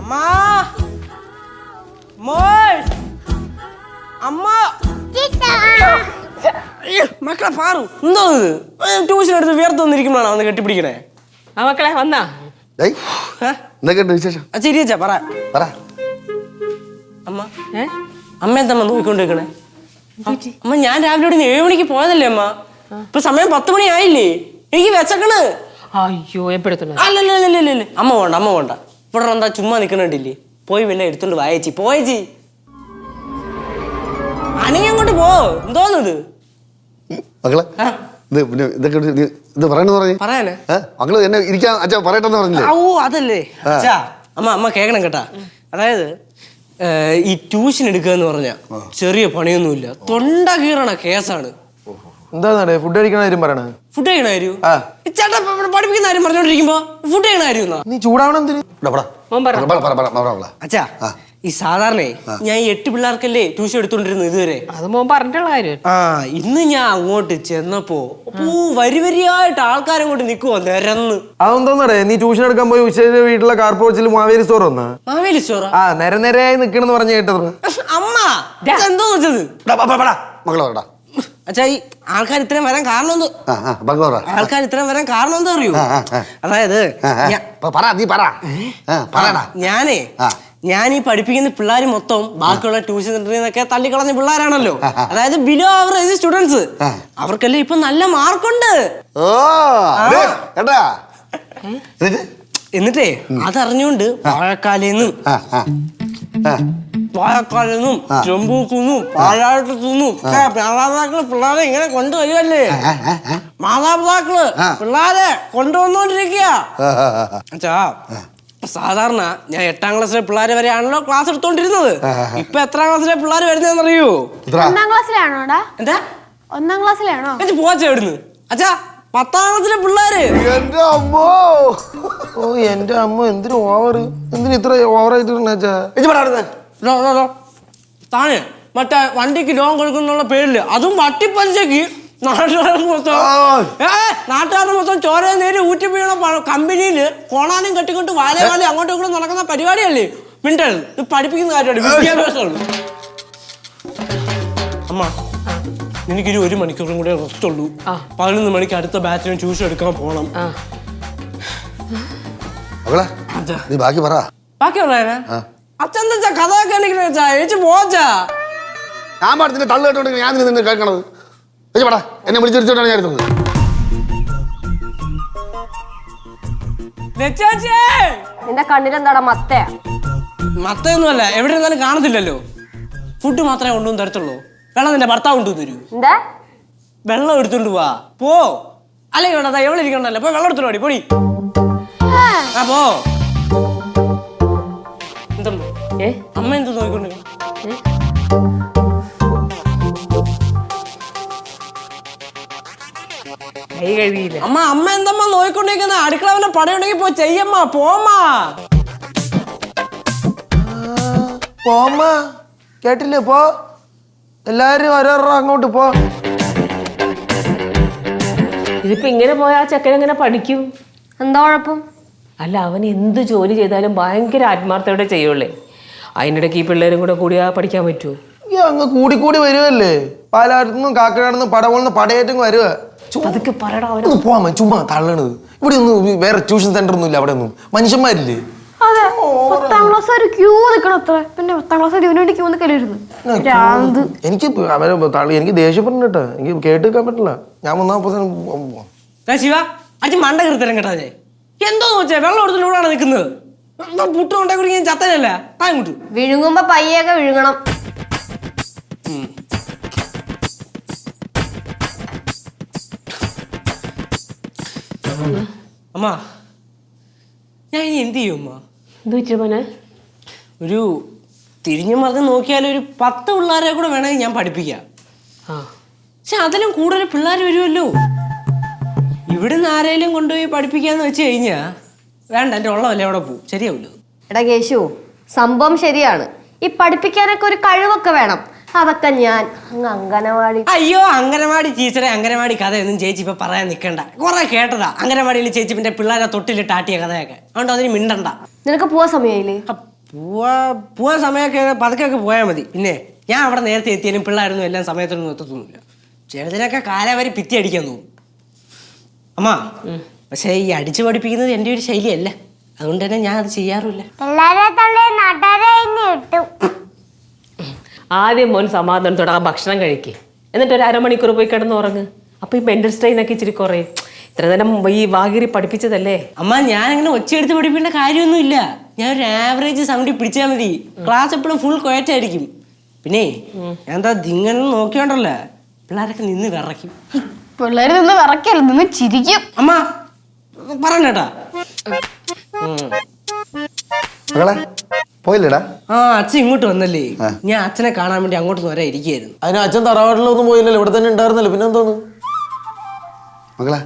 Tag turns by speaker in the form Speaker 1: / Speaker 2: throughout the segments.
Speaker 1: അമ്മാ. മോൾ. അമ്മ. മക്കളെ പാറു. എന്തോ ഇത്? ട്യൂഷൻ എടുത്ത് വിയർത്ത് വന്നിരിക്കുമ്പോഴാണ് വന്ന് കെട്ടിപ്പിടിക്കണേ?
Speaker 2: ആ മക്കളെ വന്നാ.
Speaker 3: എന്തൊക്കെയുണ്ട് വിശേഷം?
Speaker 1: ശരിയച്ചാ പറ.
Speaker 3: പറ.
Speaker 1: അമ്മ.
Speaker 2: ഏ?
Speaker 1: അമ്മ എന്താ അമ്മ നോക്കിക്കൊണ്ടിരിക്കണേ? അമ്മ ഞാൻ രാവിലെ ഇവിടെ ഏഴ് മണിക്ക് പോയതല്ലേ അമ്മ? ഇപ്പൊ സമയം പത്ത് മണി ആയില്ലേ എനിക്ക് വെച്ചക്കണ്
Speaker 2: അയ്യോ
Speaker 1: അല്ലല്ലല്ലല്ലേ അമ്മ വേണ്ട അമ്മ വേണ്ട. ഇവിടെ എന്താ ചുമ്മാ നിക്കണില്ലേ പോയി വല്ല എടുത്തോണ്ട് വായച്ചി പോയച്ചി അനങ്ങി അങ്ങോട്ട് പോ. എന്തോന്നത്?
Speaker 3: മക്കളെ ഇത് പിന്നെ ഇതൊക്കെ ഒരു- ഇത് പറയണെന്ന് പറഞ്ഞു.
Speaker 1: പറയാന്.
Speaker 3: ഏ മക്കൾ എന്നെ ഇരിക്കാൻ അച്ഛാ പറയട്ടെന്ന് പറഞ്ഞില്ലേ?
Speaker 1: ഓ അതല്ലേ. അച്ഛാ അമ്മ അമ്മ കേക്കണം കേട്ടാ. അതായത് ഏ, ഈ ട്യൂഷൻ എടുക്കുക എന്ന് പറഞ്ഞ ചെറിയ പണിയൊന്നുമില്ല. തൊണ്ട കീറണ കേസാണ്.
Speaker 4: ഫുഡ് കഴിക്കണ കാര്യം പറയണേ.
Speaker 1: ഫുഡ് കഴിക്കണ കാര്യം?
Speaker 4: ആ.
Speaker 1: ഈ ചേട്ടാ ഇവിടെ പഠിപ്പിക്കുന്ന കാര്യം പറഞ്ഞോണ്ടിരിക്കുമ്പോ ഫുഡ് കഴിക്കണ കാര്യം എന്നാ
Speaker 4: നീ ചൂടാവണം എന്തിന്.
Speaker 2: മോൻ പറ.
Speaker 3: പറ, പറ, പറ, പറ, പറ.
Speaker 1: അച്ഛാ ഈ സാധാരണ ഞാൻ ഈ എട്ട് പിള്ളേർക്കല്ലേ ട്യൂഷൻ എടുത്തോണ്ടിരുന്നത് ഇതുവരെ?
Speaker 2: അത് മോൻ പറഞ്ഞിട്ടുള്ള കാര്യം.
Speaker 1: ആ ഇന്ന് ഞാൻ അങ്ങോട്ട് ചെന്നപ്പോ പൂ വരി വരിയായിട്ട് ആൾക്കാരങ്ങോട്ട് നിക്കുവോ നിരന്ന്.
Speaker 4: അതെന്തോന്നടേ നീ ട്യൂഷൻ എടുക്കാൻ പോയി ഉച്ചയുടെ വീട്ടിലെ കാർ പോർച്ചിൽ മാവേലി സ്റ്റോർ വന്നാ?
Speaker 1: മാവേലി സ്റ്റോർ
Speaker 4: ആ? നിര നിരയായി നിക്കണെന്ന് പറഞ്ഞു കേട്ടത്.
Speaker 1: അമ്മ എന്തോന്ന് വെച്ചത്?
Speaker 3: മകളോടാ പറടാ
Speaker 1: അച്ഛാ ഈ ആൾക്കാർ ഇത്രയും വരാൻ കാരണം എന്തോ ആൾക്കാർ ഇത്രയും വരാൻ കാരണം എന്താ അറിയൂ. അതായത് ഞാനേ ഞാൻ ഈ പഠിപ്പിക്കുന്ന പിള്ളേർ മൊത്തം ബാക്കിയുള്ള ട്യൂഷൻ സെന്ററിൽ നിന്നൊക്കെ തള്ളിക്കളഞ്ഞ പിള്ളേരാണല്ലോ. അതായത് ബിലോ അവർ സ്റ്റുഡൻസ് അവർക്കല്ലേ ഇപ്പൊ നല്ല മാർക്കുണ്ട്.
Speaker 3: എന്നിട്ടേ?
Speaker 1: അതറിഞ്ഞുകൊണ്ട് വാഴക്കാലെന്നും.
Speaker 3: ആ. ആ ആ.
Speaker 1: വാഴക്കാലെന്നും ചെമ്പൂക്കുന്നും പാഴാട്ടത്തുനിന്നും മാതാപിതാക്കൾ പിള്ളേരെ ഇങ്ങനെ കൊണ്ടുവരുമല്ലേ.
Speaker 3: മാതാപിതാക്കൾ
Speaker 1: പിള്ളേരെ കൊണ്ടുവന്നോണ്ടിരിക്കുക സാധാരണ ഞാൻ എട്ടാം ക്ലാസ്സിലെ പിള്ളേരെ വരെയാണല്ലോ ക്ലാസ് എടുത്തോണ്ടിരുന്നത്. ഇപ്പൊ എത്രാം ക്ലാസ്സിലെ പിള്ളേർ വരുന്നതെന്ന് അറിയോ
Speaker 5: ഒന്നാം ക്ലാസ്സിലാണോ
Speaker 1: എന്താ?
Speaker 5: ഒന്നാം ക്ലാസ്സിലാണോ?
Speaker 1: എന്നിട്ട് പോവാച്ച എവിടുന്ന് അച്ഛാ പത്താം ക്ലാസ്സിലെ പിള്ളേര്.
Speaker 3: എന്റെ അമ്മോ.
Speaker 4: ഓ എന്റെ അമ്മ എന്തിനു ഓവർ എന്തിനു ഇത്ര ഓവറായിട്ട്
Speaker 1: താഴെ. മറ്റേ വണ്ടിക്ക് ലോൺ കൊടുക്കുന്നുള്ള പേരിൽ. അതും വട്ടിപ്പലിശക്ക് നാട്ടുകാർക്ക് മൊത്തം ഏ നാട്ടുകാരുടെ മൊത്തം ചോര നേരി ഊറ്റി വീണ കമ്പനിയിൽ കോണാനും കെട്ടിക്കൊണ്ട് വാലേ വാലേ അങ്ങോട്ടും ഇങ്ങോട്ടും നടക്കുന്ന പരിപാടിയല്ലേ? മിണ്ടൽ ഇത് പഠിപ്പിക്കുന്ന കാര്യമാണ്. വിദ്യാഭ്യാസമാണ്. അമ്മ എനിക്കൊരു ഒരു മണിക്കൂറും കൂടെ റെസ്റ്റ് ഉള്ളൂ പതിനൊന്ന് മണിക്ക് അടുത്ത ബാച്ചിന് ട്യൂഷൻ എടുക്കാൻ പോകണം
Speaker 3: നീ ബാക്കി പറ.
Speaker 1: ബാക്കി പറയാനാ അച്ഛൻ എന്താ കഥയൊക്കെ എനിക്ക് വെച്ചാ? ചേച്ചി പോച്ചാ
Speaker 3: ഞാൻ പാടത്തിന്റെ തള്ളു കേട്ടോണ്ട് ഞാൻ നിന്ന് കേൾക്കണത്. ചേച്ചി പടാ. എന്നെ വിളിച്ചിരിച്ചോണ്ടാണ് ഞാൻ ഇരുന്നത്.
Speaker 5: നിന്റെ കണ്ണിലെന്താടാ മത്തയാ
Speaker 1: മത്തയൊന്നുമല്ല എവിടെ ഇരുന്നാലും കാണത്തില്ലല്ലോ. ഫുഡ് മാത്രമേ കൊണ്ടുവന്ന് തരത്തുള്ളൂ. വെള്ളം നിന്റെ ഭർത്താവ് കൊണ്ടുവന്ന് തരൂ.
Speaker 5: എന്താ?
Speaker 1: വെള്ളം എടുത്തോണ്ട് പോവാ പോ. അല്ലെങ്കിൽ വേണ്ട എവിടെ ഇരിക്കണ്ടല്ലോ പോയി വെള്ളം എടുത്തോടി പോടി. ആ. പോ. എന്തമ്മ
Speaker 2: ഏ
Speaker 1: അമ്മ എന്ത് നോക്കിക്കൊണ്ട്
Speaker 2: കൈ കഴുകിയില്ല?
Speaker 1: അമ്മ അമ്മ എന്തമ്മ നോക്കിക്കൊണ്ടിരിക്കുന്ന അടുക്കളവനെ പടയുണ്ടെങ്കിൽ പോ ചെയ്യമ്മ പോമ്മാ.
Speaker 4: പോമ്മ കേട്ടില്ലേ? പോ. എല്ലാരും ഓരോരോ അങ്ങോട്ട് പോ.
Speaker 2: ഇതിപ്പോ ഇങ്ങനെ പോയാ ആ ചെക്കൻ എങ്ങനെ പഠിക്കും?
Speaker 5: എന്താ കുഴപ്പം?
Speaker 2: അല്ല അവൻ എന്ത് ജോലി ചെയ്താലും ഭയങ്കര ആത്മാർത്ഥയോടെ ചെയ്യുള്ളേ. അതിനിടയ്ക്ക് ഈ പിള്ളേരും കൂടെ കൂടിയാ പഠിക്കാൻ പറ്റുമോ
Speaker 4: ഈ അങ്ങ് കൂടി കൂടി വരുവല്ലേ? പാലാടുന്നു കാക്കനാടുന്നും പടവളിന്ന് പടയേറ്റും വരുക
Speaker 2: അതൊക്കെ പറയടാ
Speaker 4: ഒന്ന് ചുമ്മാ തള്ളണത്. ഇവിടെ ഒന്നും വേറെ ട്യൂഷൻ സെന്റർ ഒന്നും ഇല്ല അവിടെ ഒന്നും. മനുഷ്യന്മാരില്ലേ?
Speaker 5: അതെ പത്താം ക്ലാസ് ഒരു ക്യൂ അത്ര. പിന്നെ പത്താം ക്ലാസ് ഇതിനു വേണ്ടി ക്യൂ നിൽക്കലായിരുന്നു ഭ്രാന്ത്
Speaker 4: എനിക്ക് അവരെ തള്ളി എനിക്ക് ദേഷ്യപ്പെടണം കേട്ടോ. എനിക്ക് കേട്ട് വെക്കാൻ പറ്റില്ല. ഞാൻ ഒന്നാം
Speaker 1: ദാ ശിവ അച്ഛൻ മണ്ട കീർത്തരം കേട്ടാ ഞാൻ എന്തോന്ന് വെച്ചേ വെള്ളം എടുത്തിട്ട് ഇവിടെയാണ് നിൽക്കുന്നത്? പുട്ടും ഉണ്ടാക്കി കുടിക്കാൻ ചത്തനല്ല? ആ ഇങ്ങോട്ട്.
Speaker 5: വിഴുങ്ങുമ്പോ പയ്യൊക്കെ വിഴുങ്ങണം.
Speaker 1: അമ്മ ഞാൻ ഇനി എന്ത് ചെയ്യും അമ്മ? ഒരു തിരിഞ്ഞ മറിഞ്ഞ് നോക്കിയാൽ ഒരു പത്ത് പിള്ളേരെ കൂടെ വേണമെങ്കിൽ ഞാൻ പഠിപ്പിക്കാം.
Speaker 2: ആ.
Speaker 1: പക്ഷെ അതിലും കൂടുതൽ പിള്ളേർ വരുമല്ലോ. ഇവിടുന്ന് ആരെങ്കിലും കൊണ്ടുപോയി പഠിപ്പിക്കാന്ന് വെച്ച് കഴിഞ്ഞാ വേണ്ട എന്റെ ഉള്ളതല്ലേ അവിടെ പോകും ശരിയാവില്ല
Speaker 5: എടാ കേശു സംഭവം ശരിയാണ്. ഈ പഠിപ്പിക്കാനൊക്കെ ഒരു കഴിവൊക്കെ വേണം. അതൊക്കെ ഞാൻ അങ്ങ് അങ്കനവാടി
Speaker 1: അയ്യോ അങ്കനവാടി ടീച്ചറെ അങ്കനവാടി കഥയൊന്നും ചേച്ചി ഇപ്പൊ പറയാൻ നിൽക്കണ്ട കുറെ കേട്ടതാ. അങ്കനവാടിയിൽ ചേച്ചി പിന്നെ പിള്ളേരെ തൊട്ടിലിട്ട് ആട്ടിയ കഥയൊക്കെ. അതുകൊണ്ട് അതിന് മിണ്ടണ്ട.
Speaker 5: നിനക്ക് പോവാൻ സമയമായില്ലേ
Speaker 1: പോവാ പോവാ പോവാൻ സമയമൊക്കെ പതുക്കെ പോയാൽ മതി. പിന്നെ ഞാൻ അവിടെ നേരത്തെ എത്തിയാലും പിള്ളേരൊന്നും എല്ലാം സമയത്തൊന്നും എത്തത്തൊന്നുമില്ല ചിലതിനൊക്കെ കാലാവരി ഭിത്തി അടിക്കാൻ തോന്നും. അമ്മ പക്ഷേ ഈ അടിച്ചു പഠിപ്പിക്കുന്നത് എന്റെ ഒരു ശൈലിയല്ല. അതുകൊണ്ട് തന്നെ ഞാൻ അത് ചെയ്യാറില്ല
Speaker 2: ആദ്യം മോൻ സമാധാനത്തോടെ ആ ഭക്ഷണം കഴിക്കേ. എന്നിട്ട് ഒരു അരമണിക്കൂർ പോയി കിടന്ന് ഉറങ്ങ്. അപ്പൊ ഈ മെന്റൽ സ്ട്രെയിനൊക്കെ ഇച്ചിരി കുറയും. ഇത്ര നേരം ഈ വാഗിരി പഠിപ്പിച്ചതല്ലേ?
Speaker 1: അമ്മ ഞാൻ അങ്ങനെ ഒച്ചയെടുത്ത് പഠിപ്പിക്കേണ്ട കാര്യമൊന്നുമില്ല. ഞാൻ ഒരു ആവറേജ് സൗണ്ടിൽ പിടിച്ചാൽ മതി. ക്ലാസ് എപ്പോഴും ഫുൾ കൊയറ്റായിരിക്കും പിന്നെ ഞാൻ എന്താ ദിങ്ങനെ നോക്കിയോണ്ടല്ലോ? പിള്ളേരൊക്കെ നിന്ന് വിറയ്ക്കും.
Speaker 5: പിള്ളേർ നിന്ന് വിറക്കല്ല നിന്ന് ചിരിക്കും.
Speaker 1: അമ്മ പറഞ്ഞേട്ടാ.
Speaker 3: മകളെ പോയില്ലേടാ?
Speaker 1: ആ അച്ഛൻ ഇങ്ങോട്ട് വന്നല്ലേ. ഞാൻ അച്ഛനെ കാണാൻ വേണ്ടി അങ്ങോട്ട് വരാൻ ഇരിക്കുകയായിരുന്നു.
Speaker 4: അതിന് അച്ഛൻ തറവാട്ടിലൊന്നും പോയില്ലല്ലോ ഇവിടെ തന്നെ ഉണ്ടായിരുന്നല്ലോ പിന്നെ എന്തോന്ന്?
Speaker 3: മകളെ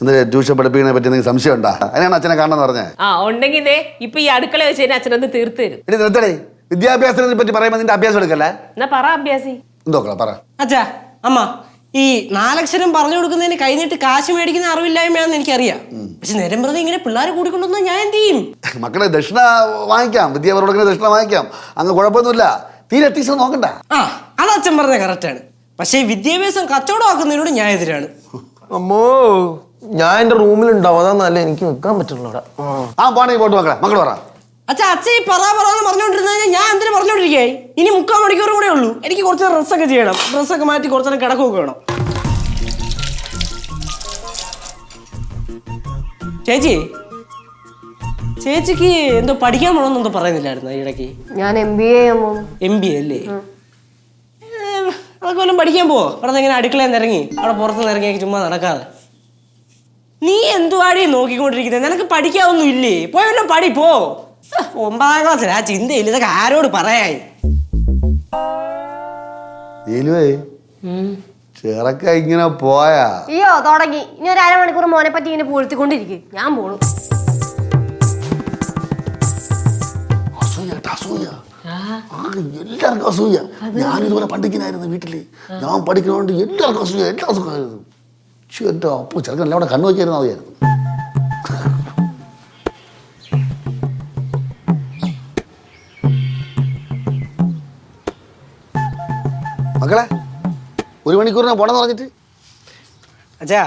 Speaker 3: ഇന്ന് ട്യൂഷൻ പഠിപ്പിക്കണെ പറ്റി എന്തെങ്കിലും സംശയം ഉണ്ടാ? അതിനാണ് അച്ഛനെ കാണാൻ പറഞ്ഞത്
Speaker 2: ആ ഉണ്ടെങ്കിൽ ഇതേ ഇപ്പൊ ഈ അടുക്കള വെച്ച് കഴിഞ്ഞാൽ അച്ഛനൊന്ന് തീർത്ത് തരും.
Speaker 3: എടി നിർത്തടേ. വിദ്യാഭ്യാസത്തിനെ പറ്റി പറയുമ്പോൾ നിന്റെ അഭ്യാസം എടുക്കല്ലേ?
Speaker 2: എന്നാ പറ അഭ്യാസി.
Speaker 3: എന്തോക്കളാ പറ.
Speaker 1: അച്ഛാ അമ്മ. ഈ നാലക്ഷരം പറഞ്ഞു കൊടുക്കുന്നതിന് കഴിഞ്ഞിട്ട് കാശ് മേടിക്കുന്ന അറിവില്ലായ്മയാണെന്ന് എനിക്കറിയാം. പക്ഷെ നേരം പ്രതി ഇങ്ങനെ പിള്ളേരെ കൂടിക്കൊണ്ടുവന്നാൽ ഞാൻ എന്ത് ചെയ്യും?
Speaker 3: മക്കളെ ദക്ഷിണ വാങ്ങിക്കാം. വിദ്യാഭ്യാസം ദക്ഷിണ വാങ്ങിക്കാം. അങ്ങ് കുഴപ്പമൊന്നുമില്ല. തീരെ ടീച്ചർ നോക്കണ്ട.
Speaker 1: ആ അത് അച്ഛൻ പറഞ്ഞ കറക്റ്റാണ് പക്ഷേ വിദ്യാഭ്യാസം കച്ചവടമാക്കുന്നതിനോട് ഞാൻ എതിരാണ്.
Speaker 4: അമ്മോ ഞാൻ എന്റെ റൂമിലുണ്ടാവും. അതാ നല്ല എനിക്ക് നിൽക്കാൻ പറ്റുള്ളൂ അവിടെ. ആ.
Speaker 3: ആ പോട്ട് മക്കളെ മക്കൾ പറ.
Speaker 1: അച്ഛാ അച്ഛൻ ഈ പറ പറയാന്ന് പറഞ്ഞുകൊണ്ടിരുന്ന ഞാൻ എന്തിനു പറഞ്ഞോണ്ടിരിക്കേ ഇനി മുക്കാൽ മണിക്കൂർ കൂടെ ഉള്ളൂ. എനിക്ക് കുറച്ച് ഡ്രസ്സൊക്കെ ചെയ്യണം. ഡ്രസ്സൊക്കെ മാറ്റി കുറച്ച് നേരം കിടക്കുകയൊക്കെ വേണം. ചേച്ചി ചേച്ചിക്ക് എന്തോ പഠിക്കാൻ പോകണമെന്നെന്തോ പറയുന്നില്ലായിരുന്നു ഇടയ്ക്ക്?
Speaker 5: ഞാൻ M B A
Speaker 1: M B A അല്ലേ? അതൊക്കെ വല്ലതും പഠിക്കാൻ പോവോ? അവിടെ ഇങ്ങനെ അടുക്കളയിൽ നിറങ്ങി ഇറങ്ങി അവിടെ പുറത്ത് നിന്ന് ഇറങ്ങി ചുമ്മാ നടക്കാതെ. നീ എന്തുവാടി നോക്കിക്കൊണ്ടിരിക്കുന്നത് നിനക്ക് പഠിക്കാവൊന്നും ഇല്ലേ? പോയല്ലോ പഠി പോ. ഒമ്പതാം ക്ലാസ്സിൽ ആ ചിന്തയില്ല. ഇതൊക്കെ ആരോട്
Speaker 3: പറയായി ചെറുക്ക ഇങ്ങനെ പോയാ?
Speaker 5: അയ്യോ തുടങ്ങി. ഇനി ഒരു അരമണിക്കൂർ മോനെ പറ്റി ഇങ്ങനെ പൂഴ്ത്തിക്കൊണ്ടിരിക്കും. ഞാൻ പോണു.
Speaker 3: അസൂയ എല്ലാവർക്കും അസൂയ. ഞാനിതുപോലെ പഠിക്കണായിരുന്നു വീട്ടിൽ. ഞാൻ പഠിക്കണോണ്ട് എല്ലാവർക്കും അസൂയ എല്ലാ അസുഖമായിരുന്നു. പക്ഷേ എന്റെ അപ്പോ ചെറുക്കൻ എല്ലാം അവിടെ കണ്ണു വയ്ക്കായിരുന്നു മതിയായിരുന്നു മക്കളെ ഒരു മണിക്കൂറിന് പോണെന്ന് പറഞ്ഞിട്ട്?
Speaker 1: അച്ഛാ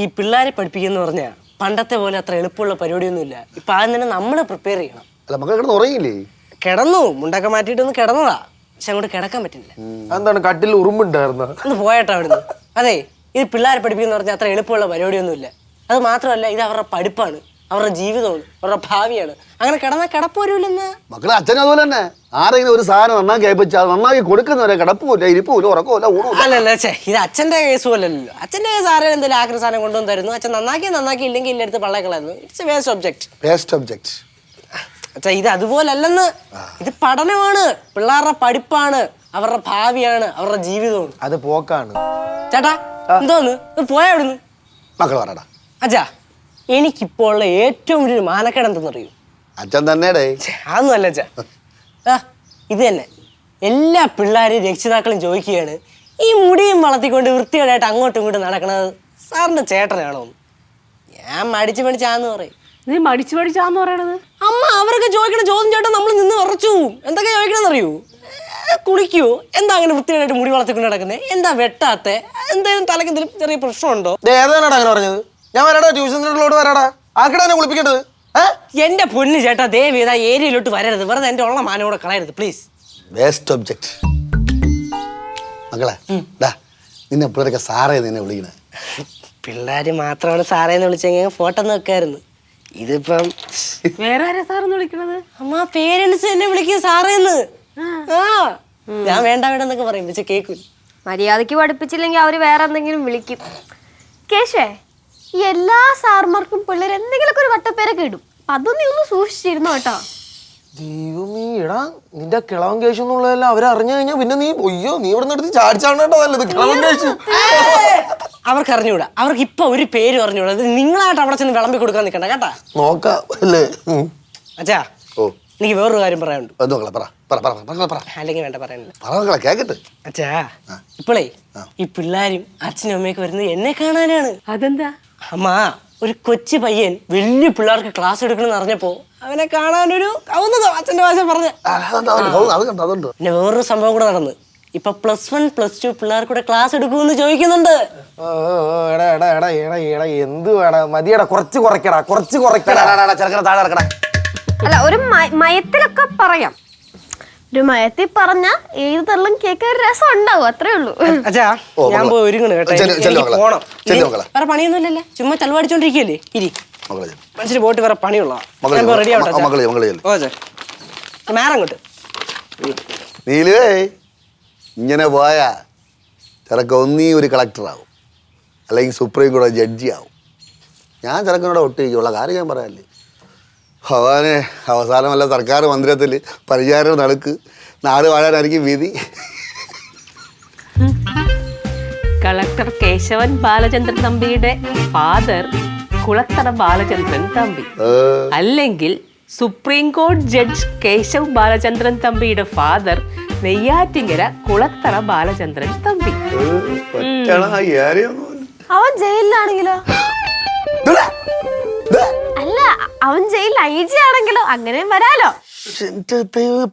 Speaker 1: ഈ പിള്ളേരെ പഠിപ്പിക്കുന്ന പറഞ്ഞാ പണ്ടത്തെ പോലെ അത്ര എളുപ്പമുള്ള പരിപാടിയൊന്നുമില്ല. ഇപ്പൊ ആദ്യം തന്നെ നമ്മൾ പ്രിപ്പയർ ചെയ്യണം.
Speaker 3: അല്ല മക്കൾ കിടന്ന് ഉറങ്ങിയില്ലേ?
Speaker 1: കിടന്നു മുണ്ടൊക്കെ മാറ്റിയിട്ടൊന്ന് കിടന്നതാ. പക്ഷെ അങ്ങോട്ട് കിടക്കാൻ പറ്റില്ല.
Speaker 4: എന്താണ് കട്ടിൽ ഉറുമ്പുണ്ടായിരുന്ന?
Speaker 1: ഒന്ന് പോയേട്ടാ അവിടുന്ന്. അതെ ഇത് പിള്ളേരെ പഠിപ്പിക്കുന്ന പറഞ്ഞാൽ അത്ര എളുപ്പമുള്ള പരിപാടിയൊന്നുമില്ല. അത് മാത്രമല്ല ഇത് അവരുടെ പഠിപ്പാണ്. അവരുടെ ജീവിതമാണ് അവരുടെ ഭാവിയാണ്. അങ്ങനെ കിടന്നാൽ കിടപ്പ് വരൂലെന്ന്
Speaker 3: മക്കളെ അച്ഛനും അതുപോലെ തന്നെ. ആരെങ്കിലും ഒരു സാധനം നന്നാക്കി അയപ്പിച്ചാൽ അത് നന്നാക്കി കൊടുക്കുന്നവരെ കിടപ്പുമില്ല ഇരിപ്പുമില്ല ഉറക്കമില്ല ഊണുമില്ല
Speaker 1: അല്ലല്ല ഇത് അച്ഛന്റെ കേസ് പോലല്ലോ അച്ഛന്റെ കേസ് ആരെങ്കിലും എന്തെങ്കിലും ആഗ്രഹ സാധനം കൊണ്ടുവന്ന് തരുന്നു? അച്ഛൻ നന്നാക്കി നന്നാക്കി ഇല്ലെങ്കിൽ ഇല്ലെടുത്ത് പള്ളക്കളായിരുന്നു it's waste object
Speaker 3: waste object
Speaker 1: അച്ഛാ ഇത് അതുപോലല്ലെന്ന്. ഇത് പഠനമാണ്. പിള്ളേരുടെ പഠിപ്പാണ്. അവരുടെ ഭാവിയാണ്. അവരുടെ ജീവിതമാണ്
Speaker 4: അത് പോക്കാണ്.
Speaker 1: ചേട്ടാ എന്തോന്ന്? ഇത് പോയാ അവിടുന്ന്
Speaker 3: മക്കൾ പറയടാ.
Speaker 1: അച്ഛാ എനിക്കിപ്പോൾ ഉള്ള ഏറ്റവും വലിയൊരു മാനക്കേട് എന്തെന്നറിയൂ?
Speaker 3: അച്ഛൻ തന്നെടേ.
Speaker 1: അതൊന്നുമല്ല അതൊന്നും അച്ഛാ ആ ഇത് തന്നെ. എല്ലാ പിള്ളേരും രക്ഷിതാക്കളും ചോദിക്കുകയാണ് ഈ മുടിയും വളർത്തിക്കൊണ്ട് വൃത്തികേടായിട്ട് അങ്ങോട്ടും ഇങ്ങോട്ടും നടക്കണത് സാറിന്റെ ചേട്ടനാണോ? ഞാൻ മടിച്ച് മടിച്ചാന്ന് പറയും.
Speaker 2: നീ മടിച്ചു മടിച്ചാന്ന് പറയണത്?
Speaker 1: അമ്മ അവരൊക്കെ ചോദിക്കണ ചോദ്യം ചേട്ടാ നമ്മൾ നിന്ന് ഉറച്ചു. എന്തൊക്കെ ചോദിക്കണമെന്ന് അറിയൂ കുളിക്കൂ എന്താ അങ്ങനെ വൃത്തികേടായിട്ട് മുടി വളർത്തിക്കൊണ്ട് നടക്കുന്നത് എന്താ വെട്ടാത്ത? എന്തെങ്കിലും തലക്കെന്തെങ്കിലും ചെറിയ പ്രശ്നമുണ്ടോ?
Speaker 4: ഏതാണ് അങ്ങനെ പറഞ്ഞത്? ഞാൻ വരാടാ ട്യൂഷൻ സെന്ററിലോട്ട് വരാടാ. ആക്കടാ എന്നെ കുളിപ്പിക്കേണ്ടത്?
Speaker 1: എന്റെ പൊന്നു ചേട്ടാ ദേവി ഇതാ ഏരിയയിലോട്ട് വരരുത്. വെറുതെ എന്റെ ഉള്ള മാനോടെ കളയരുത് പ്ലീസ്
Speaker 3: വേസ്റ്റ് ഒബ്ജക്റ്റ് മക്കളെ ഡാ നിന്നെ എപ്പോഴൊക്കെ സാറേ നിന്നെ വിളിക്കണ.
Speaker 1: പിള്ളേര് മാത്രമാണ് സാറേന്ന് വിളിച്ചെങ്കിൽ ഫോട്ടോ നോക്കായിരുന്നു വെക്കായിരുന്നു. ഇതിപ്പം
Speaker 2: വേറെ ആരാ സാറെന്ന് വിളിക്കണത്?
Speaker 1: അമ്മ പേരൻസ് എന്നെ വിളിക്കും സാറേന്ന് ആ. ഞാൻ വേണ്ട വേണ്ട എന്നൊക്കെ പറയും പക്ഷെ കേൾക്കും
Speaker 5: മര്യാദയ്ക്ക് പഠിപ്പിച്ചില്ലെങ്കിൽ അവർ വേറെ എന്തെങ്കിലും വിളിക്കും. കേശേ ഈ എല്ലാ സാർമാർക്കും പിള്ളേർ എന്തെങ്കിലുമൊക്കെ ഒരു വട്ടപ്പേരൊക്കെ ഇടും. അപ്പൊ അതൊന്നും നീ ഒന്ന് സൂക്ഷിച്ചിരുന്നു കേട്ടോ.
Speaker 4: ദൈവമേ എടാ നിന്റെ കിളവൻ കേശു എന്നുള്ളതെല്ലാം അവരറിഞ്ഞു കഴിഞ്ഞാൽ പിന്നെ നീ ഒയ്യോ നീ ഇവിടെ നിന്ന് എടുത്ത് ചാടിച്ചാണേട്ടോ നല്ലത് കിളവൻ കേശു.
Speaker 1: അവർക്ക് അറിഞ്ഞൂടാ അവർക്ക് ഇപ്പൊ ഒരു പേര് അറിഞ്ഞൂടാ ഇത് നിങ്ങളായിട്ട് അവിടെ ചെന്ന് വിളമ്പി കൊടുക്കാൻ നിൽക്കണ്ട കേട്ടോ?
Speaker 4: നോക്കാം അല്ലേ? ഉം.
Speaker 1: അച്ഛാ
Speaker 3: ഓ.
Speaker 1: എനിക്ക് വേറൊരു കാര്യം പറയാനുണ്ട്.
Speaker 3: അത് പറ പറ പറ പറ പറ
Speaker 1: അല്ലെങ്കിൽ വേണ്ട പറയാനില്ല.
Speaker 3: പറ കേക്കട്ടെ?
Speaker 1: അച്ഛാ ഇപ്പളേ ഈ പിള്ളേരും അച്ഛനും അമ്മയൊക്കെ വരുന്നത് എന്നെ കാണാനാണ്.
Speaker 2: അതെന്താ?
Speaker 1: അമ്മ ഒരു കൊച്ചു പയ്യൻ വലിയ പിള്ളേർക്ക് ക്ലാസ് എടുക്കണമെന്ന് അറിഞ്ഞപ്പോ അവനെ കാണാനൊരു കൗതുകം അച്ഛന്റെ ഭാഷ പറഞ്ഞു.
Speaker 3: അതുണ്ട്
Speaker 1: പിന്നെ വേറൊരു സംഭവം കൂടെ നടന്ന്. ഇപ്പൊ പ്ലസ് വൺ പ്ലസ് ടു പിള്ളേർക്ക് കൂടെ ക്ലാസ് എടുക്കുമെന്ന് ചോദിക്കുന്നുണ്ട്.
Speaker 4: ഓ, ഓ, ഓ, എടാ എടാ എടാ എടാ എടാ എന്ത് വേണം? മതിയടാ കുറച്ച് കുറയ്ക്കടാ കുറച്ച് കുറയ്ക്കടാ.
Speaker 3: ചെറുക്കട താഴെ ഇറക്കടാ.
Speaker 5: അല്ല ഒരു മ- മയത്തിലൊക്കെ പറയാം. ഒരു മയത്തിൽ പറഞ്ഞ ഏത് തള്ളും കേൾക്കാൻ ഒരു രസം ഉണ്ടാവും അത്രേ ഉള്ളൂ.
Speaker 1: അച്ഛാ
Speaker 3: ഓ,
Speaker 1: ഞാൻ. പോയി ഒരുങ്ങണ് കേട്ടോ.
Speaker 3: ചെല്ലു,
Speaker 1: എനിക്ക്
Speaker 3: ചെല്ലു
Speaker 1: എനിക്ക്
Speaker 3: മക്കളെ.
Speaker 1: പോണം.
Speaker 3: ചെല്ലു
Speaker 1: ഇനി
Speaker 3: മക്കളെ.
Speaker 1: വേറെ പണിയൊന്നുമില്ലല്ലേ. ചുമ്മാ ചെലവടിച്ചോണ്ടിരിക്കല്ലേ ഇരി.
Speaker 3: മകളെ ചെല്ലു.
Speaker 1: മനുഷ്യന് പോയിട്ട് വേറെ പണിയുള്ള
Speaker 3: മകളെ
Speaker 1: ഞാൻ റെഡി
Speaker 3: ചെല്ലു.
Speaker 1: ആവട്ടെ
Speaker 3: മ- മകളെ മകളെ ചെല്ലു.
Speaker 1: ഓ ചേ മേറങ്ങോട്ട്
Speaker 3: നീലുവേ ഇങ്ങനെ പോയാ ചെറുക്ക ഒന്നീ ഒരു കളക്ടറാവും അല്ലെങ്കിൽ സുപ്രീം കോടതി ജഡ്ജി ആവും ഞാൻ ചെറുക്കനോട് ഒട്ടിരിക്കുള്ള കാര്യം ഞാൻ പറയാല്ലേ ഭഗവാനെ അവസാനം വല്ല സർക്കാർ മന്ദിരത്തിൽ പരിചാരം നടക്ക്. നാട് വാഴാനായിരിക്കും വിധി
Speaker 2: കളക്ടർ കേശവൻ ബാലചന്ദ്രൻ തമ്പിയുടെ ഫാദർ കുളത്തറ ബാലചന്ദ്രൻ തമ്പി. അല്ലെങ്കിൽ സുപ്രീം കോടതി ജഡ്ജ് കേശവ് ബാലചന്ദ്രൻ തമ്പിയുടെ ഫാദർ നെയ്യാറ്റിങ്കര കുളത്തറ ബാലചന്ദ്രൻ തമ്പി.
Speaker 5: അവൻ ജയിലിലാണെങ്കിലോ. അല്ല അവൻ ജയിലിൽ ഐ ജി ആണെങ്കിലോ അങ്ങനെയും വരാലോ.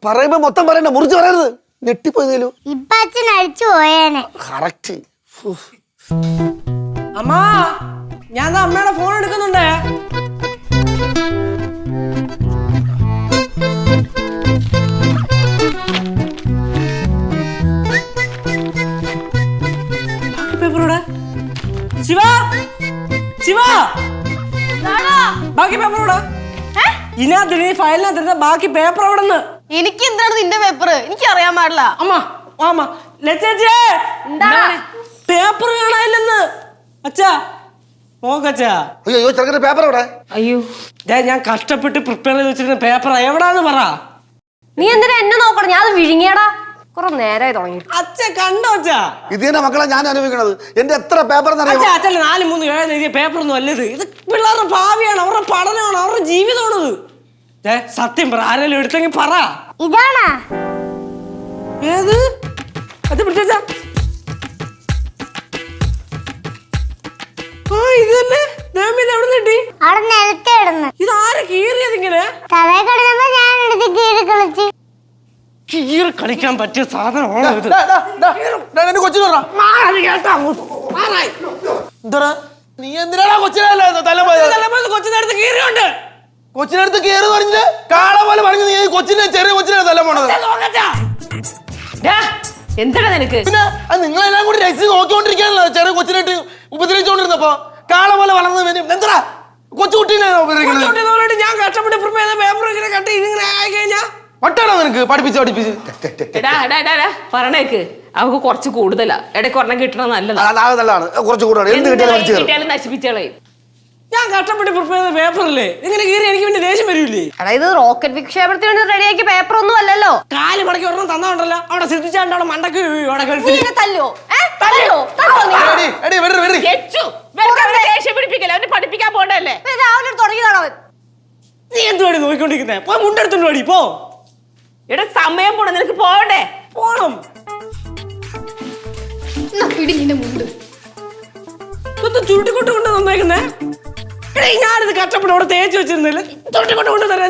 Speaker 3: പറയുമ്പോ മൊത്തം പറയണ്ട മുറിച്ച് പറയരുത്. ഞെട്ടിപ്പോയി നീലു
Speaker 6: ഇപ്പൊ അച്ഛൻ അടിച്ചു പോയേനെ.
Speaker 3: കറക്റ്റ്
Speaker 1: അമ്മാ ഞാൻ അമ്മയുടെ ഫോൺ എടുക്കുന്നുണ്ടേ. ശിവ ശിവ. ബാക്കി പേപ്പർ ഇവിടെ ഇതിനകത്ത് ഈ ഫയലിനകത്ത് ബാക്കി പേപ്പർ അവിടെ നിന്ന്
Speaker 5: എനിക്ക് എന്താണ് നിന്റെ പേപ്പർ എനിക്ക് അറിയാൻ പാടില്ല.
Speaker 1: അമ്മ അമ്മ. ലച്ചേ പേപ്പർ കാണാനില്ലെന്ന് അച്ഛാ നോക്കച്ചാ
Speaker 3: അയ്യോ ചെറുക്കന്റെ പേപ്പർ എവിടെ?
Speaker 2: അയ്യോ
Speaker 1: ഞാൻ കഷ്ടപ്പെട്ട് പ്രിപ്പയർ ചെയ്ത് വെച്ചിരുന്ന പേപ്പർ എവിടാന്ന് പറ.
Speaker 5: നീ എന്തിനാ എന്നെ നോക്കണം? ഞാൻ അത് വിഴുങ്ങിയടാ. കുറെ നേരമായി തുടങ്ങി.
Speaker 1: അച്ഛ കണ്ടോ അച്ഛാ?
Speaker 3: ഇത് തന്നെ മക്കളെ ഞാൻ അനുഭവിക്കണത്. എന്റെ എത്ര പേപ്പർ
Speaker 1: അച്ഛാ അച്ഛൻ നാല് മൂന്ന് ഏഴ് എഴുതിയ പേപ്പർ ഒന്നും അല്ലത്. ഇത് പിള്ളേരുടെ ഭാവിയാണ് അവരുടെ പഠനമാണ് അവരുടെ ജീവിതമാണ് ഇത് ദേ, സത്യം പറ ആരെങ്കിലും എടുത്തെങ്കിൽ പറ.
Speaker 6: ഇതാണാ.
Speaker 1: ഏത്? അത് പിടിച്ചാ ആ ഇത് തന്നെ. ദേമിൽ എവിടെ കിട്ടി?
Speaker 6: അവിടെ നിലത്ത് കിടന്ന്.
Speaker 1: ഇത് ആരെ കീറിയത് ഇങ്ങനെ?
Speaker 6: തലേ കിടന്നപ്പോ ഞാൻ എടുത്ത് കീറി കളിച്ച്.
Speaker 1: കീറി കളിക്കാൻ പറ്റിയ സാധനമാണ് ഇത്? മാറി കേട്ടോ അങ്ങോട്ട്. മാറായി.
Speaker 4: എന്താ നീ എന്തിനാടാ കൊച്ചിനല്ല
Speaker 1: കൊച്ചിനടുത്ത് കീറിയുണ്ട്.
Speaker 4: കൊച്ചിനടുത്ത് കയറി പറഞ്ഞിട്ട് കാള പോലെ പറഞ്ഞു നീ കൊച്ചിനെ ചെറിയ കൊച്ചിനെ തല പോണത്.
Speaker 2: ഡാ, എന്താടാ നിനക്ക്?
Speaker 4: പിന്നെ അത് നിങ്ങളെല്ലാം കൂടി രഹസ്യം നോക്കിക്കൊണ്ടിരിക്കാനല്ലോ ചെറിയ കൊച്ചിനായിട്ട് ഉപദ്രവിച്ചോണ്ടിരുന്നപ്പോ കാള പോലെ വളർന്നു വരും. എന്താ കൊച്ചുകുട്ടീനെ ഉപദ്രവിക്കുന്നത്
Speaker 1: ഞാൻ കഷ്ടപ്പെട്ട് ചെയ്ത പേപ്പർ ഇങ്ങനെ കട്ട് ഇങ്ങനെ ആയി കഴിഞ്ഞാ
Speaker 4: വട്ടാണോ നിനക്ക് പഠിപ്പിച്ച് പഠിപ്പിച്ച്?
Speaker 2: എടാ എടാ എടാ എടാ പറഞ്ഞേക്ക്. അവക്ക് കുറച്ച് കൂടുതലാ. ഇടയ്ക്ക് ഒരെണ്ണം കിട്ടണ നല്ലതാ.
Speaker 3: നല്ലതാണ്. കുറച്ച് കൂടുതലാണ്. എന്ത് കിട്ടിയാലും വലിച്ചു കയറും
Speaker 2: കിട്ടിയാലും നശിപ്പിച്ചളയും
Speaker 1: ഞാൻ കഷ്ടപ്പെട്ട് പ്രിപ്പയർ ചെയ്ത പേപ്പറല്ലേ? ഇങ്ങനെ കീറി എനിക്ക് വേണ്ടി ദേഷ്യം വരില്ലേ?
Speaker 5: എടാ ഇത് റോക്കറ്റ് വിക്ഷേപണത്തിന് വേണ്ടി റെഡിയാക്കിയ പേപ്പർ ഒന്നും അല്ലല്ലോ.
Speaker 1: കാൽ മടക്കി ഒരെണ്ണം തന്നോണ്ടല്ലോ. അവിടെ ശ്രദ്ധിച്ചാണ്ട് അവിടെ മണ്ടക്ക് വീഴും, അവിടെ
Speaker 5: നീ
Speaker 1: ഗൾഫിൽ
Speaker 5: എന്നെ തല്ലോ ഏ? തല്ലോ. തല്ലോ നീ?
Speaker 4: എടി, എടി.
Speaker 2: കെച്ചു. വെറുതെ അവനെ ദേഷ്യം പിടിപ്പിക്കല്ലേ. അവന് പഠിപ്പിക്കാൻ പോണ്ടല്ലേ
Speaker 5: ഇത് രാവിലെ തുടങ്ങിയതാണ് അവൻ
Speaker 1: നീ എന്തുവാടി നോക്കിക്കൊണ്ടിരിക്കുന്നേ? പോ മുണ്ടെടുത്തോണ്ട് വാടി പോ.
Speaker 2: ഇവിടെ സമയം പോണ നിനക്ക് പോകണ്ടേ?
Speaker 1: പോണം. ചുരുട്ടിക്കൊണ്ട് കൊണ്ട് തന്നേക്കുന്നേ എടീ ഞാനിത് കഷ്ടപ്പെട്ട് അവിടെ തേച്ച് വെച്ചിരുന്നില്ല. ചുരുട്ടിക്കൊണ്ട് കൊണ്ട് തന്നേ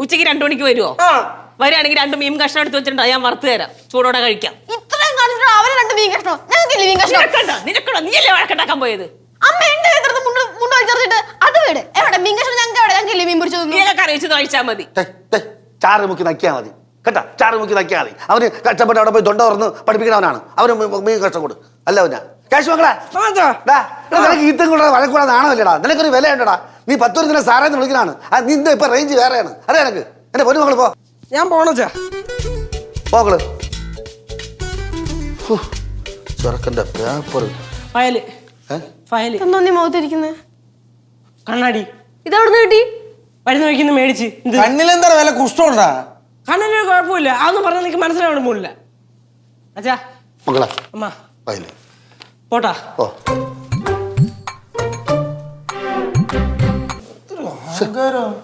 Speaker 2: ഉച്ചയ്ക്ക് രണ്ടു മണിക്ക് വരുമോ
Speaker 1: ആ.
Speaker 2: വരികയാണെങ്കിൽ രണ്ട് മീൻ കഷ്ണം എടുത്ത് വെച്ചിട്ടുണ്ടോ ഞാൻ വറുത്ത് തരാം. ചൂടോടെ കഴിക്കാം.
Speaker 5: കാണിച്ചിട്ട് അവർ രണ്ട് മീൻ കഷ്ണം? ഞങ്ങൾക്കില്ല മീൻ കഷ്ണം?
Speaker 2: നിനക്കണ്ട? നിനക്കണോ നീയല്ലേ വഴക്കുണ്ടാക്കാൻ പോയത്?
Speaker 5: അമ്മ എന്റെ കയ്യിലെടുത്ത് മുണ്ട് മുണ്ട് വലിച്ചെറിഞ്ഞിട്ട് അത് വീട്? എവിടെ? മീൻ കഷ്ണം ഞങ്ങൾക്ക് എവിടെ? ഞങ്ങൾക്കില്ല മീൻ പിടിച്ചു തന്നു?
Speaker 2: അറിയിച്ചത് കഴിച്ചാൽ മതി.
Speaker 3: ചാറ് മുക്കി നക്കിയാൽ മതി. കേട്ടാ? ചാറ് മുക്കി നക്കിയാൽ മതി. അവന് കഷ്ടപ്പെട്ട് അവിടെ പോയി തൊണ്ട തുറന്ന് പഠിപ്പിക്കണവനാണ് അവന് മീൻ കഷ്ടം കൊടു. അല്ല അവനാ. കാശ് മക്കളെ? നിനക്ക് ഈത്തം കൂടെ വഴക്കൂടാതെ നാണമല്ലേടാ. നിനക്കൊരു വിലയുണ്ടടാ. നീ പത്തൊരുത്തിനെ സാറേന്ന് വിളിക്കണാണ്. ആ നീ ഇപ്പൊ റേഞ്ച് വേറെയാണ്. അതെ നിനക്ക്. എന്റെ പൊന്നു മക്കൾ പോ.
Speaker 1: ഞാൻ പോണച്ചാ
Speaker 3: പോക്കൾ. ചെറുക്കന്റെ പേപ്പർ
Speaker 1: ഫയൽ.
Speaker 5: ഫയൽ. എന്തോന്നീ മുഖത്തിരിക്കുന്നത്
Speaker 1: കണ്ണാടി.
Speaker 5: ഇതവിടുന്ന് കിട്ടി?
Speaker 1: വരുന്ന വഴിക്കുന്ന മേടിച്ച്.
Speaker 4: കണ്ണിലെന്താ വില കുഷ്ടമുണ്ടാ
Speaker 1: കണ്ണിന് കുഴപ്പമില്ല. അതൊന്നും പറഞ്ഞാൽ എനിക്ക് മനസ്സിലാവണം പോലില്ല അച്ഛാ.
Speaker 3: മകളെ
Speaker 1: അമ്മ.
Speaker 3: ഫയൽ
Speaker 1: പോട്ടാ.
Speaker 3: ഓ.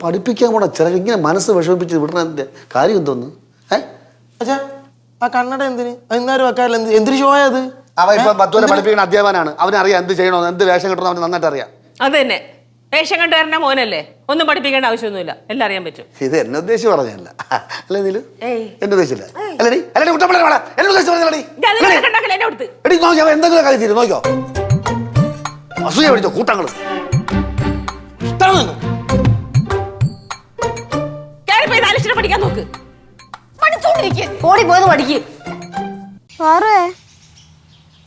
Speaker 3: പഠിപ്പിക്കാൻ കൂടെ ചില ഇങ്ങനെ മനസ്സ് വിഷമിപ്പിച്ച് വിടണതിന്റെ കാര്യം എന്തോന്ന്? ഏ?
Speaker 4: അച്ഛാ ആ കണ്ണട എന്തിന്? എന്നാലും വെക്കാറില്ല? എന്ത് എന്തിനു ഷോ അത്
Speaker 3: അവൻ ഇപ്പൊ പത്ത് വരെ പഠിപ്പിക്കുന്ന അധ്യാപനാണ് അവനറിയാം എന്ത് ചെയ്യണമെന്ന് എന്ത് വേഷം കിട്ടണം അവന് നന്നായിട്ട് അറിയാം
Speaker 2: അത് തന്നെ വേഷം കണ്ടുവരേണ്ട മോനല്ലേ? ഒന്നും പഠിപ്പിക്കേണ്ട ആവശ്യമൊന്നുമില്ല. എല്ലാം അറിയാൻ പറ്റും.
Speaker 3: ഇത് എന്നെ ഉദ്ദേശിച്ച് പറഞ്ഞല്ല അല്ലേ നീലു?
Speaker 2: ഏയ്.
Speaker 3: എന്റെ ഉദ്ദേശിച്ചില്ല. അല്ലടി അല്ലടി കുട്ടപ്പിള്ളേ വേണം. എന്നെ ഉദ്ദേശിച്ച് പറഞ്ഞല്ലടി
Speaker 2: ഇത് അതിന് എന്നെ കൊടുത്ത്?
Speaker 3: എടി നോക്കി അവൻ എന്തെങ്കിലും കാര്യം തീരും നോക്കിയോ അസൂയ പിടിച്ചോ കൂട്ടങ്ങൾ.
Speaker 2: കയറിപ്പോയി നാലക്ഷരം പഠിക്കാൻ നോക്ക്. പഠിച്ചോണ്ടിരിക്കും. ഓടി പോയത് പഠിക്കും.
Speaker 5: പാറുവേ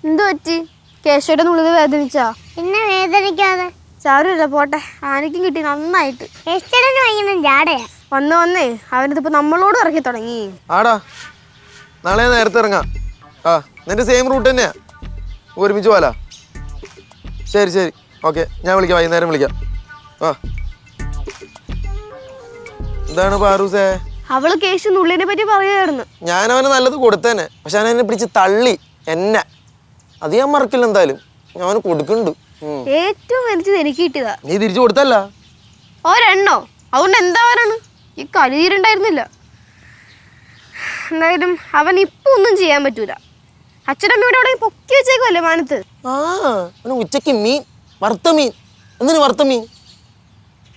Speaker 5: എന്തു പറ്റി? കേശയുടെ നുള്ളിൽ വേദനിച്ചാ?
Speaker 6: പിന്നെ വേദനിക്കാതെ.
Speaker 5: ചാരുമില്ല പോട്ടെ. ആനയ്ക്കും കിട്ടി നന്നായിട്ട്.
Speaker 6: എസ്റ്റഡിന് ഭയങ്കര ജാടയാ.
Speaker 5: വന്ന് വന്നേ. അവനിതിപ്പോ നമ്മളോട് ഇറക്കി തുടങ്ങി.
Speaker 4: ആടാ നാളെ നേരത്തെ ഇറങ്ങാം. ആ നിന്റെ സെയിം റൂട്ട് തന്നെയാ. ഒരുമിച്ച് പോലാ ശരി ശരി. ഓക്കെ ഞാൻ വിളിക്കാം വൈകുന്നേരം വിളിക്കാം. ആ. എന്താണ് പാറൂസേ?
Speaker 5: അവൾ കേശു നുള്ളിനെ പറ്റി പറയുമായിരുന്നു
Speaker 4: ഞാൻ അവന് നല്ലത് കൊടുത്തേനെ. പക്ഷെ അവൻ എന്നെ പിടിച്ച് തള്ളി. എന്നെ. അത് ഞാൻ മറക്കില്ല എന്തായാലും. ഞാൻ അവന് കൊടുക്കുന്നുണ്ട്. ഉം.
Speaker 5: ഏറ്റവും വലിച്ചത് എനിക്ക് കിട്ടിയതാ.
Speaker 4: നീ തിരിച്ചു കൊടുത്തല്ല?
Speaker 5: ഒരെണ്ണോ? അതുകൊണ്ട് എന്താ പറയണ് ഈ കരുതിയിട്ടുണ്ടായിരുന്നില്ല എന്തായാലും അവൻ ഇപ്പൊ ഒന്നും ചെയ്യാൻ പറ്റൂല. അച്ഛനമ്മയോട് അവിടെ പൊക്കി വെച്ചേക്കുമല്ലേ മാനത്ത്?
Speaker 4: ആ അവന് ഉച്ചയ്ക്ക് മീൻ. വറുത്ത മീൻ. എന്തിനു വറുത്ത മീൻ?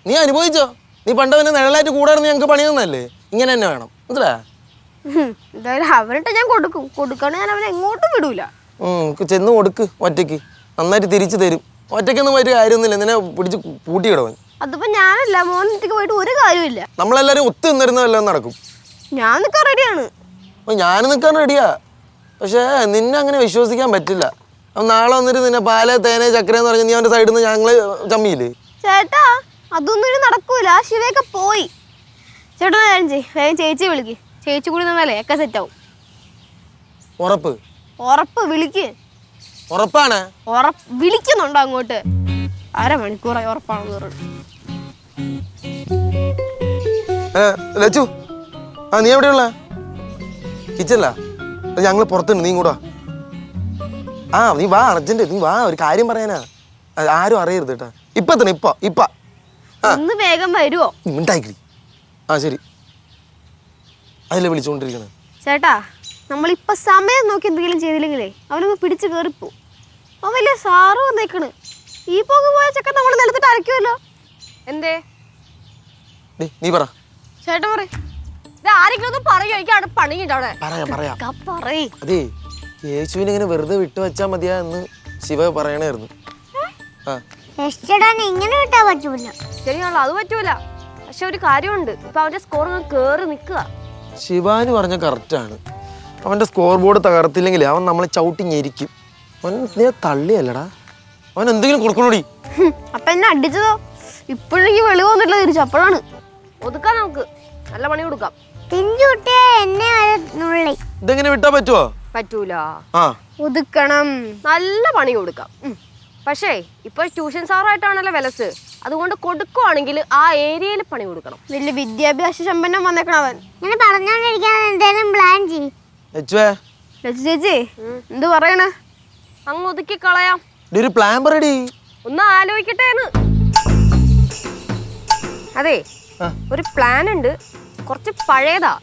Speaker 4: നീ അനുഭവിച്ചോ? നീ പണ്ടവനെ അവന് നിഴലായിട്ട് കൂടായിരുന്നു ഞങ്ങൾക്ക് പണി തന്നല്ലേ ഇങ്ങനെ തന്നെ വേണം. മനസ്സിലാ?
Speaker 5: എന്തായാലും അവനിട്ട് ഞാൻ കൊടുക്കും. കൊടുക്കാണ് ഞാൻ അവനെ എങ്ങോട്ടും വിടൂല.
Speaker 4: ചെന്ന് കൊടുക്ക് ഒറ്റയ്ക്ക്. നന്നായിട്ട് തിരിച്ചു തരും. ഒറ്റയ്ക്കൊന്നും ഒരു കാര്യമൊന്നുമില്ല. നിന്നെ പിടിച്ച് പൂട്ടിയിടവൻ
Speaker 5: അതിപ്പോ ഞാനല്ല. മോനത്തേക്ക് പോയിട്ട് ഒരു കാര്യമില്ല
Speaker 4: നമ്മളെല്ലാരും ഒത്തു നിന്നിരുന്ന വല്ലതും നടക്കും.
Speaker 5: ഞാൻ നിൽക്കാൻ റെഡിയാണ്.
Speaker 4: ഞാൻ നിൽക്കാൻ റെഡിയാ. പക്ഷേ നിന്നെ അങ്ങനെ വിശ്വസിക്കാൻ പറ്റില്ല. അവൻ നാളെ വന്നിട്ട് നിന്നെ പാല തേനെ ചക്കര എന്ന് പറഞ്ഞ നീ അവന്റെ സൈഡിൽ നിന്ന് ഞങ്ങൾ ചമ്മിയില്ലേ?
Speaker 5: ചേട്ടാ അതൊന്നും നടക്കൂല. ശിവയൊക്കെ പോയി. ചേട്ടാ ഒരു കാര്യം ചെയ്യ് വേഗം ചേച്ചി വിളിക്ക്. ചേച്ചി കൂടി നിന്നാലേ ഒക്കെ സെറ്റാവും
Speaker 4: ഉറപ്പ്.
Speaker 5: ഉറപ്പ് വിളിക്ക്.
Speaker 4: ഉറപ്പാണ്?
Speaker 5: ഉറപ്പ് വിളിക്കുന്നുണ്ടോ അങ്ങോട്ട്? അരമണിക്കൂറായി ഉറപ്പാണെന്ന് പറഞ്ഞു
Speaker 4: ഏ, ലച്ചു ആ നീ എവിടെയുള്ള? കിച്ചണിലാ ഞങ്ങൾ പുറത്തുണ്ട് നീ കൂടാ ആ നീ വാ അർജന്റ് നീ വാ ഒരു കാര്യം പറയാനാ. അത് ആരും അറിയരുത് കേട്ടാ. ഇപ്പൊ തന്നെ ഇപ്പൊ. ഇപ്പ
Speaker 5: ഒന്ന് വേഗം വരുവോ?
Speaker 4: നീ മിണ്ടായിക്കിരി ആ ശരി. അതിലെ വിളിച്ചുകൊണ്ടിരിക്കണേ.
Speaker 5: ചേട്ടാ നമ്മളിപ്പൊ സമയം നോക്കി എന്തെങ്കിലും ചെയ്തില്ലെങ്കിലേ അവനൊന്ന് പിടിച്ച് കയറിപ്പോ അവൻ വലിയ സാറ് വന്നേക്കണ്. ഈ പോക്ക് പോയ ചെക്കൻ നമ്മൾ നിലത്തിട്ട് അരയ്ക്കുമല്ലോ എന്തേ?
Speaker 4: നീ പറ.
Speaker 5: ചേട്ടൻ പറ ആരെങ്കിലും ഒന്ന് പറയോ? എനിക്ക് അവിടെ പണിയുണ്ട് അവിടെ.
Speaker 4: പറയാം പറയാം.
Speaker 5: പറയേ.
Speaker 4: അതെ യേശുവിനെ ഇങ്ങനെ വെറുതെ വിട്ടു വെച്ചാൽ മതിയാ എന്ന് ശിവ പറയണായിരുന്നു.
Speaker 6: ഇങ്ങനെ വിട്ടാ പറ്റൂല.
Speaker 5: ശരിയാണല്ലോ അത് പറ്റൂല. പക്ഷെ ഒരു കാര്യമുണ്ട്. ഇപ്പൊ അവന്റെ സ്കോർ കേറി നിക്കുക
Speaker 4: ശിവാനി പറഞ്ഞ കറക്റ്റാണ് അവന്റെ സ്കോർ ബോർഡ് തകർത്തില്ലെങ്കിൽ അവൻ നമ്മളെ ചവിട്ടി ഞെരിക്കും. അവൻ നീ തള്ളിയല്ലടാ. അവൻ എന്തെങ്കിലും കൊടുക്കണോടി?
Speaker 5: അപ്പൊ എന്നെ അടിച്ചതോ? ഇപ്പോഴേക്ക് വെളി വന്നിട്ടില്ല തിരിച്ചു അപ്പോഴാണ്. ഒതുക്കാം നമുക്ക്. നല്ല പണി കൊടുക്കാം.
Speaker 6: പിഞ്ചു എന്നെ വരെ നുള്ളി.
Speaker 4: ഇതെങ്ങനെ വിട്ടാ പറ്റുമോ
Speaker 5: പറ്റൂല.
Speaker 4: ആ.
Speaker 5: ഒതുക്കണം. നല്ല പണി കൊടുക്കാം. പക്ഷേ ഇപ്പൊ ട്യൂഷൻ സാറായിട്ടാണല്ലോ വിലസ്. അതുകൊണ്ട് കൊടുക്കുവാണെങ്കിൽ ആ ഏരിയയിൽ പണി കൊടുക്കണം. വലിയ വിദ്യാഭ്യാസ സമ്പന്നം വന്നേക്കണം അവൻ.
Speaker 6: ഇങ്ങനെ പറഞ്ഞോണ്ടിരിക്കാൻ എന്തേലും പ്ലാൻ
Speaker 4: ചെയ്യ്
Speaker 5: ലച്ചു ചേച്ചി എന്ത് പറയണ? അങ്ങ് ഒതുക്കി കളയാം.
Speaker 4: ഒരു പ്ലാൻ പറയടി.
Speaker 5: ഒന്ന് ആലോചിക്കട്ടെ അതെ ഒരു പ്ലാൻ ഉണ്ട്. കുറച്ച് പഴയതാ.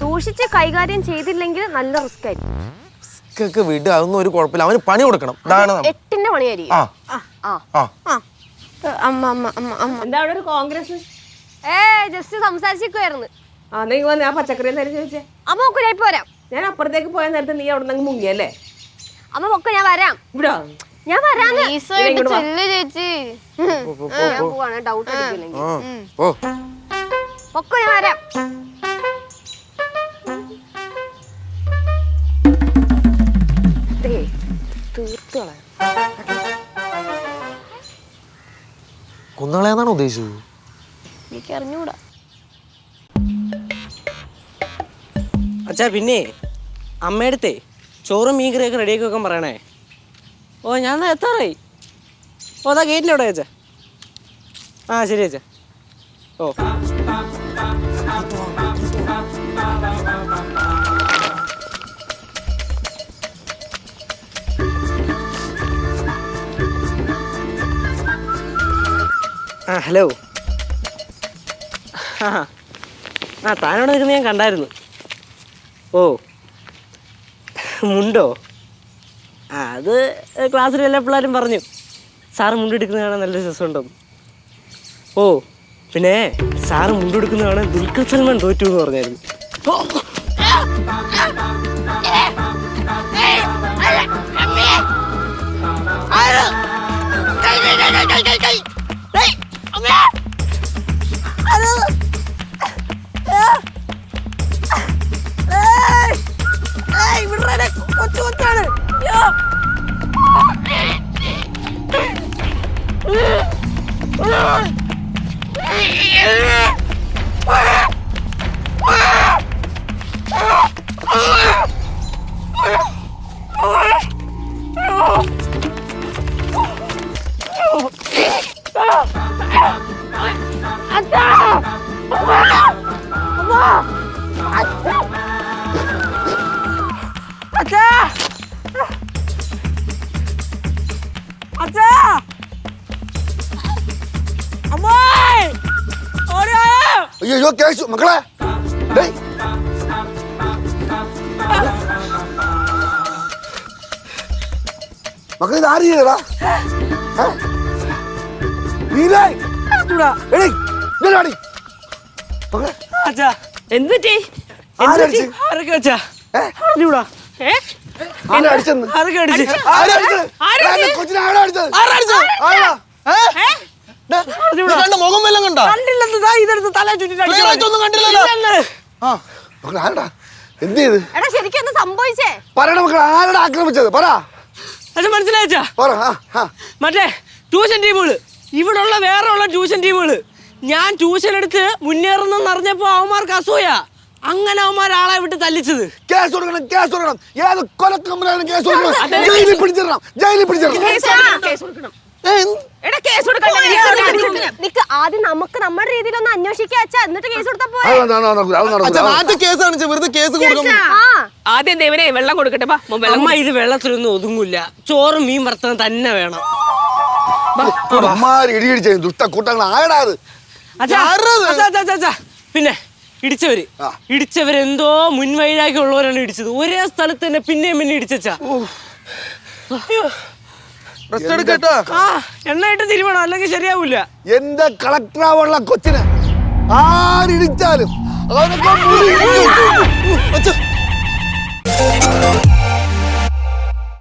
Speaker 5: സൂക്ഷിച്ച് കൈകാര്യം ചെയ്തില്ലെങ്കിൽ നല്ല റിസ്ക് ആയിരിക്കും.
Speaker 4: ഒക്കെ വിട് അതൊന്നും ഒരു കുഴപ്പമില്ല. അവന് പണി കൊടുക്കണം. ഇതാണ് നമ്മ-
Speaker 5: എട്ടിന്റെ പണിയായിരിക്കും
Speaker 4: ആ.
Speaker 5: ആ
Speaker 4: ആ.
Speaker 5: അമ്മ അമ്മ അമ്മ അമ്മ.
Speaker 2: എന്താ അവിടെ ഒരു കോൺഗ്രസ്?
Speaker 5: ഏ ജസ്റ്റ് സംസാരിച്ചിരിക്കുവായിരുന്നു.
Speaker 2: ആ നീ വന്ന് ആ പച്ചക്കറി നേരം ചോദിച്ചേ.
Speaker 5: അമ്മ ഒക്കെ ഞാൻ പോരാം
Speaker 2: ഞാൻ അപ്പുറത്തേക്ക് പോയ നേരത്തെ നീ അവിടെ നിന്ന് മുങ്ങിയല്ലേ
Speaker 5: അമ്മ ഒക്കെ ഞാൻ വരാം.
Speaker 2: ഇവിടെ?
Speaker 5: ഞാൻ വരാം
Speaker 2: ഇങ്ങോട്ട് വാ.
Speaker 5: ചേച്ചി. ഞാൻ പോവാണ്. ഡൗട്ട് അടിക്കില്ലെങ്കിൽ. ഒക്കെ ഞാൻ വരാം.
Speaker 4: കുന്നളയെന്നാണോ ഉദ്ദേശിച്ചത്?
Speaker 5: എനിക്ക് അറിഞ്ഞൂടാ
Speaker 1: അച്ഛാ പിന്നെ അമ്മയടുത്തേ ചോറും മീൻ കറിയൊക്കെ റെഡിയാക്കി വെക്കാൻ പറയണേ. ഓ ഞാൻ എത്താറായി? ഓ അതാ ഗേറ്റിന്റെ അവിടെ അച്ഛാ? ആ ശരി അച്ഛാ. ഓ. ആ ഹലോ ആ ആ താനോട് നിൽക്കുന്ന ഞാൻ കണ്ടായിരുന്നു ഓ മുണ്ടോ ആ അത് ക്ലാസ്സിലെ എല്ലാ പിള്ളേരും പറഞ്ഞു സാറ് മുണ്ടെടുക്കുന്ന കാണാൻ നല്ല രസമുണ്ടെന്ന് ഓ പിന്നെ സാറ് മുണ്ടെടുക്കുന്ന കാണാൻ ദുൽഖർ സൽമാൻ തോറ്റു എന്ന് പറഞ്ഞായിരുന്നു കൊച്ചു കൊച്ചാണ് അച്ഛാ
Speaker 4: മുഖം വല്ലതും കണ്ട?
Speaker 1: കണ്ടില്ലെന്ന് ഇതെടുത്ത് തല
Speaker 4: കണ്ടില്ലല്ലോ.
Speaker 3: ആരടാ? എന്ത് ചെയ്ത്?
Speaker 5: എടാ ശരിക്കും ഒന്ന് സംഭവിച്ചേ?
Speaker 3: പറയണ മക്കളെ ആരടാ ആക്രമിച്ചത്? പറ.
Speaker 1: അച്ഛൻ മനസ്സിലായച്ചാ?
Speaker 3: പറ ആ, ആ.
Speaker 1: മറ്റേ ട്യൂഷൻ ടീമുകൾ ഇവിടെ ഉള്ള വേറെ ഉള്ള ട്യൂഷൻ ടീമുകൾ ഞാൻ ട്യൂഷൻ എടുത്ത് മുന്നേറുന്നെന്ന് അറിഞ്ഞപ്പോ അവന്മാർക്ക് അസൂയ. അങ്ങനെ അവന്മാർ ആളെ വിട്ട് തല്ലിച്ചത്.
Speaker 3: കേസ് കൊടുക്കണം കേസ് കൊടുക്കണം. ഏത് കൊലക്കമ്പനാണ് കേസ് കൊടുക്കണം? ജയിലിൽ പിടിച്ചിടണം ജയിലിൽ പിടിച്ചിടണം.
Speaker 2: കേസ് കൊടുക്കണം എടാ കേസ് കൊടുക്കണ്ട
Speaker 5: നിക്ക് ആദ്യം നമുക്ക് നമ്മുടെ രീതിയിലൊന്ന് ഒന്ന് അച്ഛാ. എന്നിട്ട് കേസ് കൊടുത്താ പോരെ.
Speaker 3: അത് നടക്കൂല, അത് നടക്കൂല, അത്
Speaker 4: അച്ഛാ
Speaker 3: നടക്കൂല.
Speaker 4: നാട്ടിൽ കേസ് കാണിച്ച വെറുതെ കേസ് കൊടുക്കും
Speaker 5: ആ.
Speaker 2: ആദ്യം ദേവനെ വെള്ളം കൊടുക്കട്ടെ പാ മോൻ വെള്ളം
Speaker 1: അമ്മ ഇത് വെള്ളത്തിലൊന്നും ഒതുങ്ങില്ല ചോറും മീൻ വറുത്തത് തന്നെ വേണം
Speaker 3: ഇടിയിടിച്ച
Speaker 4: ആരത്?
Speaker 1: പിന്നെ ഇടിച്ചവര്
Speaker 3: ആ.
Speaker 1: ഇടിച്ചവരെന്തോ മുൻവൈരാഗ്യ ഉള്ളവരാണ് ഇടിച്ചത് ഒരേ സ്ഥലത്ത് തന്നെ പിന്നെയും പിന്നെ ഇടിച്ചാ
Speaker 4: എണ്ണ എടുക്കട്ടാ
Speaker 1: ആ എണ്ണയിട്ട് തിരുവണം അല്ലെങ്കിൽ ശരിയാവൂല
Speaker 3: എന്റെ കളക്ടറാവുള്ള കൊച്ചിന് ആരിടിച്ചാലും അവനൊക്കെ മുറി-
Speaker 4: അച്ഛാ